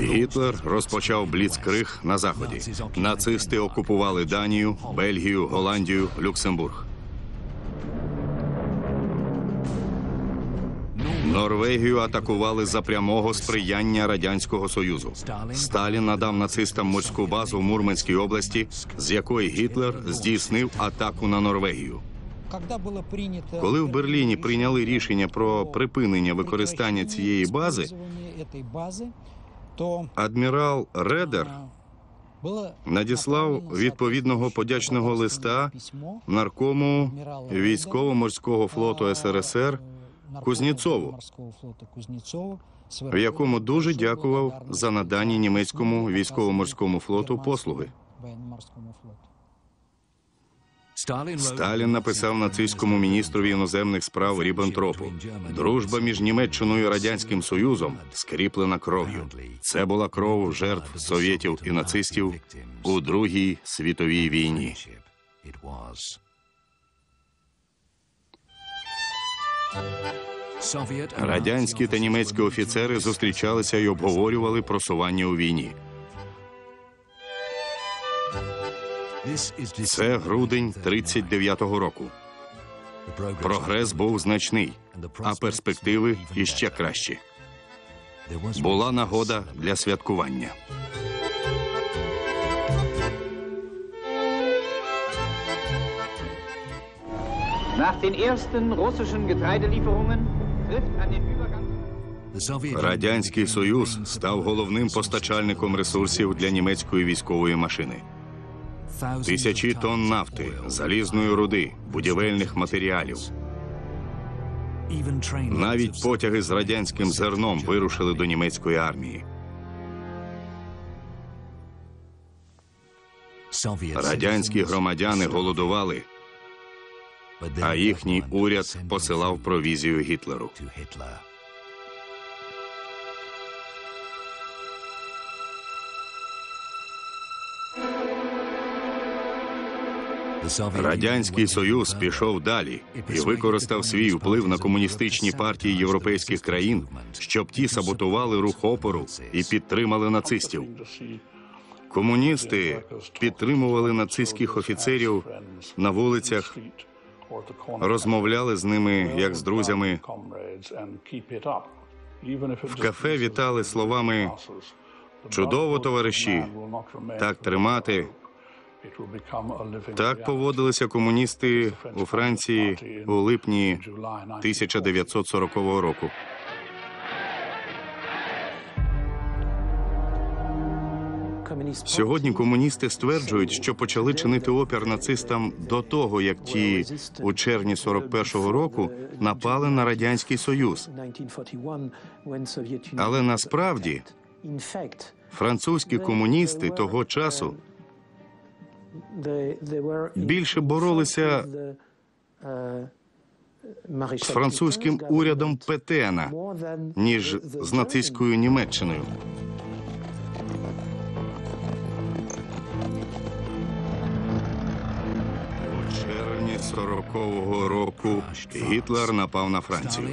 Гітлер розпочав бліцкриг на заході. Нацисти окупували Данію, Бельгію, Голландію, Люксембург. Норвегію атакували за прямого сприяння радянського союзу. Сталін надав нацистам морську базу в Мурманській області, з якої Гітлер здійснив атаку на Норвегію. Коли в Берліні прийняли рішення про припинення використання цієї бази, адмірал Редер надіслав відповідного подячного листа наркому військово-морського флоту СРСР Кузнєцову, в якому дуже дякував за надані німецькому військово-морському флоту послуги. Сталін написав нацистському міністрові іноземних справ Ріббентропу. Дружба між Німеччиною і радянським союзом скріплена кров'ю. Це була кров жертв совєтів і нацистів у Другій світовій війні. Радянські та німецькі офіцери зустрічалися і обговорювали просування у війні. Це грудень 39-го року. Прогрес був значний, а перспективи іще кращі. Була нагода для святкування. Nach den ersten russischen Getreidelieferungen trifft an den Übergang. Радянський Союз став головним постачальником ресурсів для німецької військової машини. Тисячі тонн нафти, залізної руди, будівельних матеріалів. Навіть потяги з радянським зерном вирушили до німецької армії. Радянські громадяни голодували, а їхній уряд посилав провізію Гітлеру. Радянський Союз пішов далі і використав свій вплив на комуністичні партії європейських країн, щоб ті саботували рух опору і підтримали нацистів. Комуністи підтримували нацистських офіцерів на вулицях, розмовляли з ними як з друзями. В кафе вітали словами чудово, товариші, так тримати. Так поводилися комуністи у Франції у липні 1940 року. Сьогодні комуністи стверджують, що почали чинити опір нацистам до того, як ті у червні 41-го року напали на радянський союз. Але насправді французькі комуністи того часу більше боролися з французьким урядом Петена, ніж з нацистською Німеччиною. 40-го року Гітлер напав на Францію.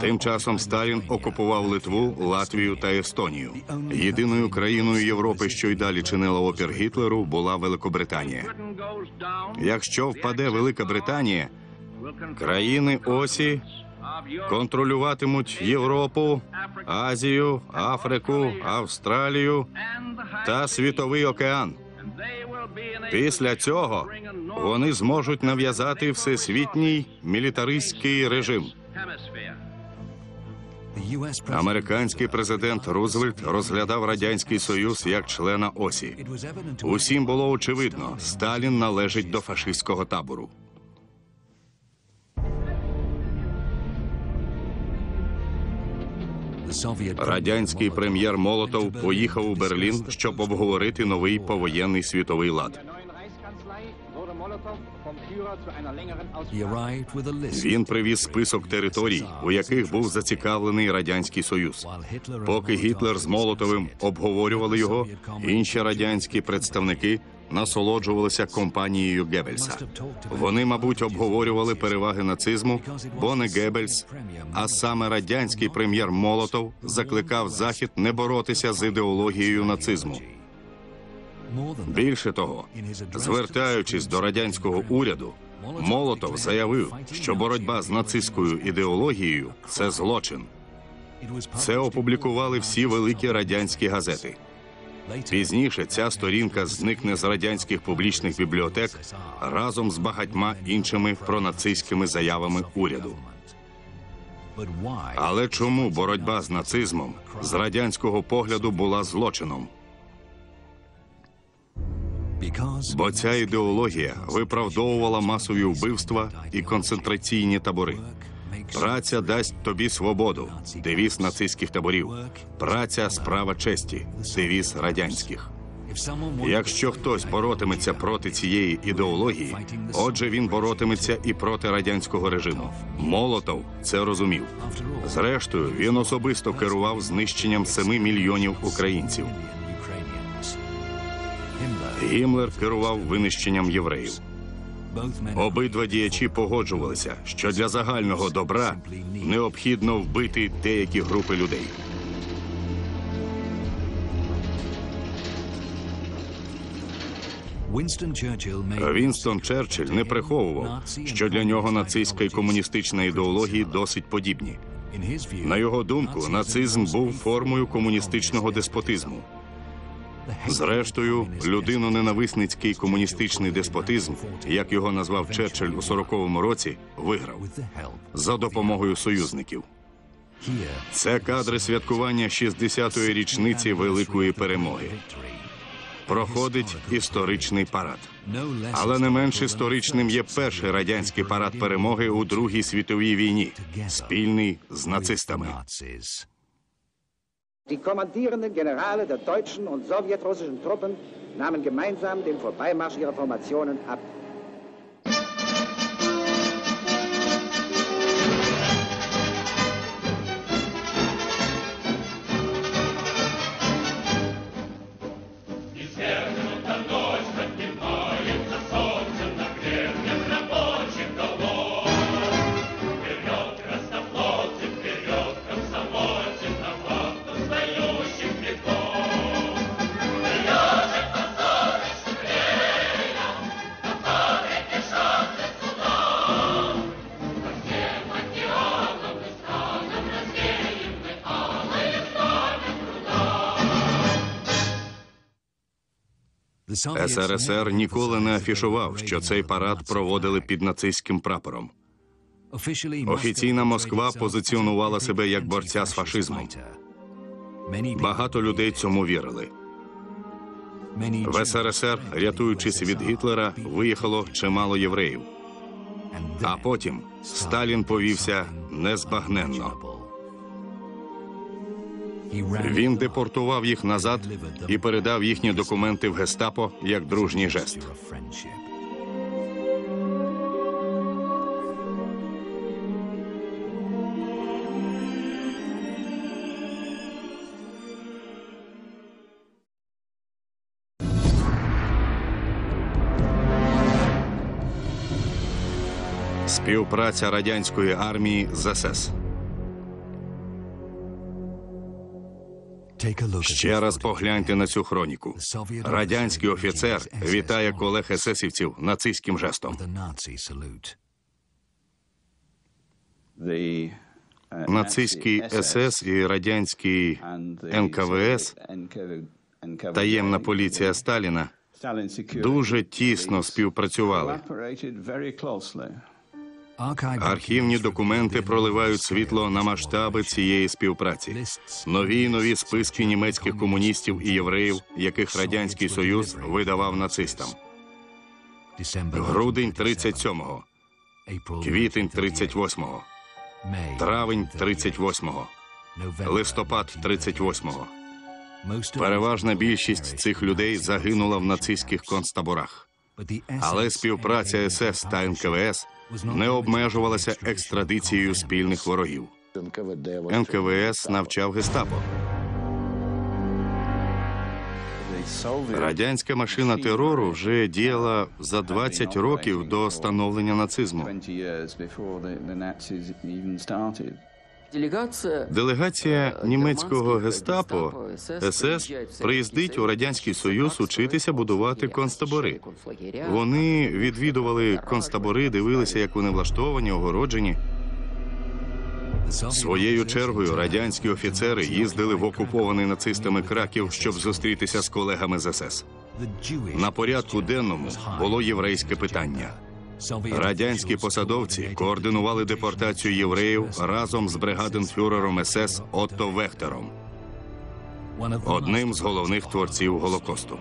Тим часом Сталін окупував Литву, Латвію та Естонію. Єдиною країною Європи, що й далі чинила опір Гітлеру, була Великобританія. Якщо впаде Велика Британія, країни осі контролюватимуть Європу, Азію, Африку, Австралію та Світовий океан. Після цього вони зможуть нав'язати всесвітній мілітаристський режим. Американський президент Рузвельт розглядав радянський союз як члена осі. Усім було очевидно, Сталін належить до фашистського табору. Радянський прем'єр Молотов поїхав у Берлін, щоб обговорити новий повоєнний світовий лад. Він привіз список територій, у яких був зацікавлений радянський союз. Поки Гітлер з Молотовим обговорювали його, інші радянські представники насолоджувалися компанією Геббельса. Вони, мабуть, обговорювали переваги нацизму, бо не Геббельс, а саме радянський прем'єр Молотов закликав Захід не боротися з ідеологією нацизму. Більше того, звертаючись до радянського уряду, Молотов заявив, що боротьба з нацистською ідеологією це злочин. Це опублікували всі великі радянські газети. Пізніше ця сторінка зникне з радянських публічних бібліотек разом з багатьма іншими пронацистськими заявами уряду. Але чому боротьба з нацизмом з радянського погляду була злочином? Бо ця ідеологія виправдовувала масові вбивства і концентраційні табори. Праця дасть тобі свободу. Девіз нацистських таборів. Праця справа честі. Девіз радянських. Якщо хтось боротиметься проти цієї ідеології, отже, він боротиметься і проти радянського режиму. Молотов це розумів. Зрештою, він особисто керував знищенням 7 мільйонів українців. Гімлер керував винищенням євреїв. Обидва діячі погоджувалися, що для загального добра необхідно вбити деякі групи людей. Вінстон Черчилль не приховував, що для нього нацистська і комуністична ідеології досить подібні. На його думку, нацизм був формою комуністичного деспотизму. Зрештою, людино-ненависницький комуністичний деспотизм, як його назвав Черчилль у 40-му році, виграв за допомогою союзників. Це кадри святкування 60-ї річниці великої перемоги. Проходить історичний парад. Але не менш історичним є перший радянський парад перемоги у Другій світовій війні, спільний з нацистами. Die kommandierenden Generale der deutschen und sowjetrussischen Truppen nahmen gemeinsam den Vorbeimarsch ihrer Formationen ab. СРСР ніколи не афішував, що цей парад проводили під нацистським прапором. Офіційна Москва позиціонувала себе як борця з фашизмом. Багато людей цьому вірили. В СРСР, рятуючись від Гітлера, виїхало чимало євреїв. А потім Сталін повівся незбагненно. Він депортував їх назад і передав їхні документи в гестапо як дружній жест. Співпраця радянської армії з СС. Ще раз погляньте на цю хроніку. Радянський офіцер вітає колег есесівців нацистським жестом. Нацистський СС і радянський НКВС, таємна поліція Сталіна, дуже тісно співпрацювали. Архівні документи проливають світло на масштаби цієї співпраці. Нові й нові списки німецьких комуністів і євреїв, яких радянський союз видавав нацистам. Грудень 37-го, квітень 38-го, травень 38-го, листопад 38-го. Переважна більшість цих людей загинула в нацистських концтаборах. Але співпраця СС та НКВС не обмежувалася екстрадицією спільних ворогів. НКВС навчав гестапо. Радянська машина терору вже діяла за 20 років до становлення нацизму. Делегація німецького гестапо СС приїздить у радянський союз учитися будувати концтабори. Вони відвідували концтабори, дивилися, як вони влаштовані, огороджені. Своєю чергою радянські офіцери їздили в окупований нацистами Краків, щоб зустрітися з колегами з СС. На порядку денному було єврейське питання. Радянські посадовці координували депортацію євреїв разом з бригаденфюрером СС Отто Вехтером, одним з головних творців Голокосту.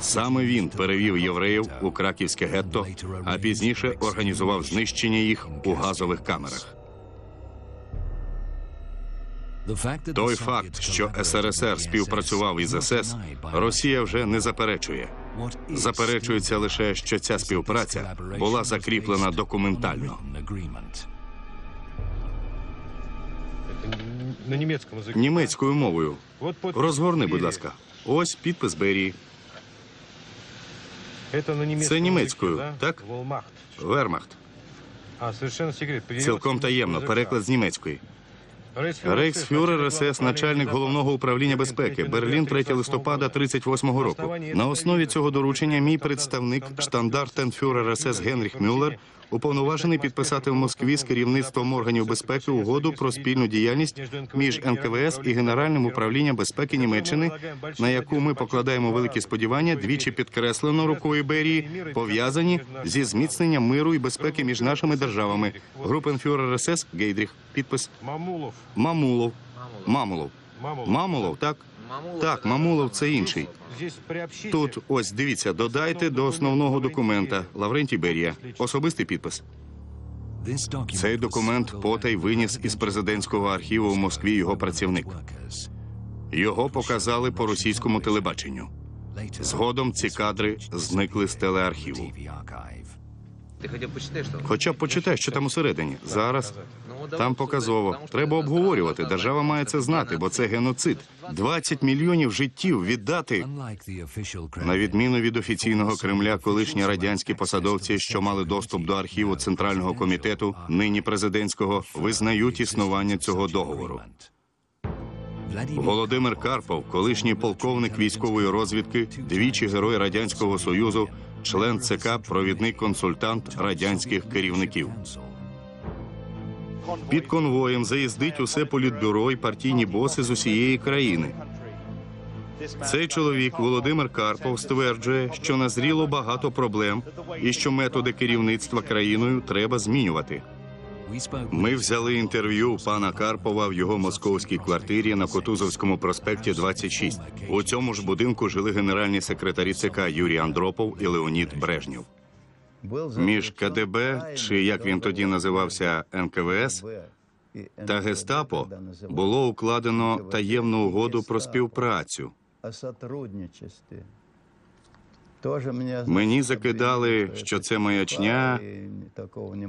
Саме він перевів євреїв у краківське гетто, а пізніше організував знищення їх у газових камерах. Той факт, що СРСР співпрацював із СС, Росія вже не заперечує. Заперечується лише, що ця співпраця була закріплена документально. На немецком языке. Німецькою мовою. Вот подпись Розгорни, будь Берии. ласка. Ось підпис Берії. Это на немецком Це німецькою, языке, да? так? Волмахт. Вермахт. А, совершенно секрет. Перевод Цілком с таємно. немецкого Переклад языка. з німецької. Рейхсфюрер СС, начальник головного управління безпеки, Берлін 3 листопада 38-го року. На основі цього доручення мій представник штандартенфюрер СС Генріх Мюллер уповноважений підписати в Москві з керівництвом органів безпеки угоду про спільну діяльність між НКВС і Генеральним управлінням безпеки Німеччини, на яку ми покладаємо великі сподівання, двічі підкреслено рукою Берії, пов'язані зі зміцненням миру і безпеки між нашими державами. Групенфюрер СС Гейдріх. Підпис Мамулов. Мамулов. Мамулов. Мамулов. Мамулов, так? Так, Мамулов це інший. Тут ось дивіться, додайте до основного документа Лаврентій Берія. Особистий підпис. Цей документ потай виніс із президентського архіву в Москві його працівник. Його показали по російському телебаченню. Згодом ці кадри зникли з телеархіву. Хоча б почитай, що там усередині. Зараз там показово. Треба обговорювати. Держава має це знати, бо це геноцид. 20 мільйонів життів віддати На відміну від офіційного Кремля, колишні радянські посадовці, що мали доступ до архіву Центрального комітету, нині президентського, визнають існування цього договору. Володимир Карпов, колишній полковник військової розвідки, двічі герой радянського союзу, член ЦК, провідний консультант радянських керівників. Під конвоєм заїздить усе політбюро і партійні боси з усієї країни. Цей чоловік Володимир Карпов стверджує, що назріло багато проблем і що методи керівництва країною треба змінювати. Ми взяли інтерв'ю пана Карпова в його московській квартирі на Котузовському проспекті 26. У цьому ж будинку жили генеральні секретарі ЦК Юрій Андропов і Леонід Брежнєв. Між КДБ, чи як він тоді називався НКВС, та Гестапо було укладено таємну угоду про співпрацю. Мені закидали, що це маячня,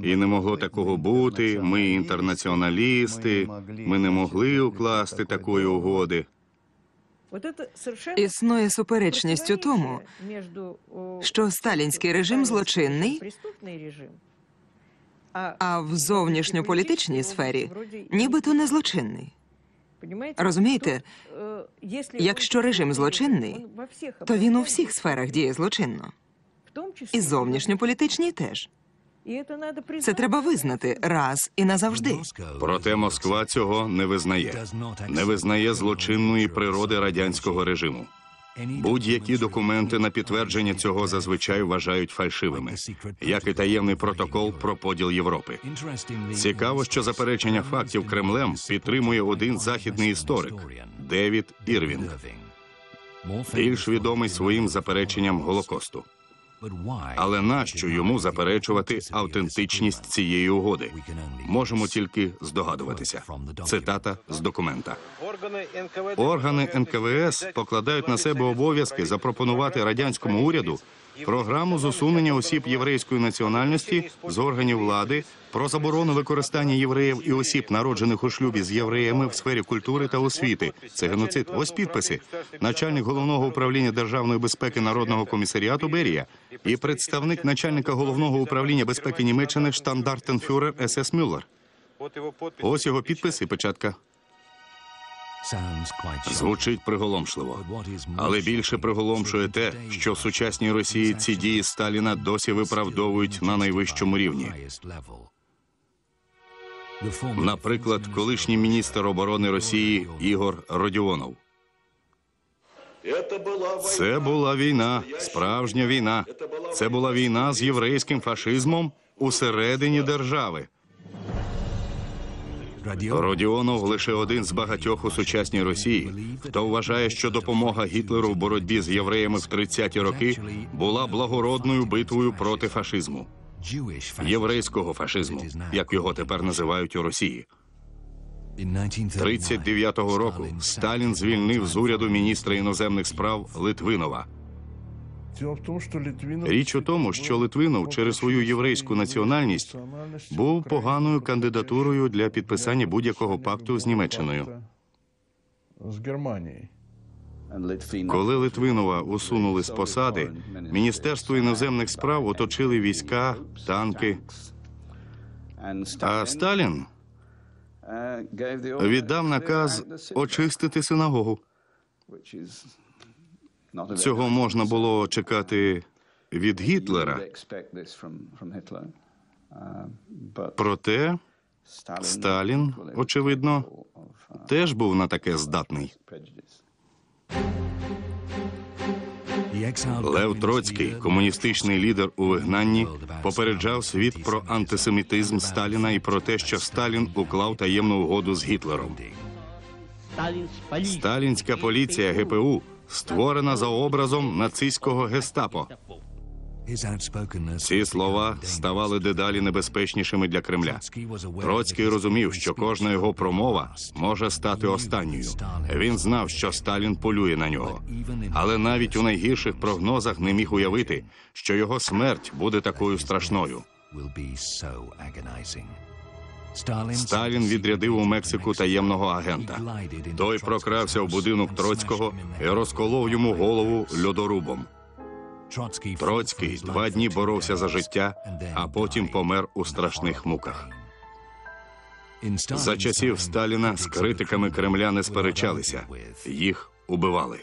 і не могло такого бути. Ми інтернаціоналісти. Ми не могли укласти такої угоди. Існує суперечність у тому, що сталінський режим злочинний, а в зовнішньополітичній сфері нібито не злочинний. Розумієте, якщо режим злочинний, то він у всіх сферах діє злочинно, і зовнішньополітичній теж. Це треба визнати раз і назавжди. Проте Москва цього не визнає. Не визнає злочинної природи радянського режиму. Будь-які документи на підтвердження цього зазвичай вважають фальшивими, як і таємний протокол про поділ Європи. Цікаво, що заперечення фактів Кремлем підтримує один західний історик Девід Ірвінг, більш відомий своїм запереченням Голокосту. Але нащо йому заперечувати автентичність цієї угоди? Можемо тільки здогадуватися. Цитата з документа. Органи НКВС покладають на себе обов'язки запропонувати радянському уряду програму з осіб єврейської національності з органів влади, про заборону використання євреїв і осіб, народжених у шлюбі з євреями в сфері культури та освіти. Це геноцид. Ось підписи. Начальник головного управління державної безпеки народного комісаріату Берія і представник начальника головного управління безпеки Німеччини штандартенфюрер СС Мюллер. Ось його підпис і печатка. Звучить приголомшливо. Але більше приголомшує те, що в сучасній Росії ці дії Сталіна досі виправдовують на найвищому рівні. Наприклад, колишній міністр оборони Росії Ігор Родіонов. Це була війна, справжня війна. Це була війна з єврейським фашизмом усередині держави. Родіонов лише один з багатьох у сучасній Росії, хто вважає, що допомога Гітлеру в боротьбі з євреями в 30-ті роки була благородною битвою проти фашизму, єврейського фашизму, як його тепер називають у Росії. 39-го року Сталін звільнив з уряду міністра іноземних справ Литвинова. Річ у тому, що Литвинов через свою єврейську національність був поганою кандидатурою для підписання будь-якого пакту з Німеччиною. Коли Литвинова усунули з посади, Міністерство іноземних справ оточили війська, танки. А Сталін віддав наказ очистити синагогу. Цього можна було чекати від Гітлера. Проте Сталін, очевидно, теж був на таке здатний. Лев Троцький, комуністичний лідер у вигнанні, попереджав світ про антисемітизм Сталіна і про те, що Сталін уклав таємну угоду з Гітлером. Сталінська поліція ГПУ створена за образом нацистського гестапо. Ці слова ставали дедалі небезпечнішими для Кремля. Троцький розумів, що кожна його промова може стати останньою. Він знав, що Сталін полює на нього, але навіть у найгірших прогнозах не міг уявити, що його смерть буде такою страшною. Сталін відрядив у Мексику таємного агента. Той прокрався в будинок Троцького і розколов йому голову льодорубом. Троцький два дні боровся за життя, а потім помер у страшних муках. За часів Сталіна з критиками Кремля не сперечалися, їх убивали.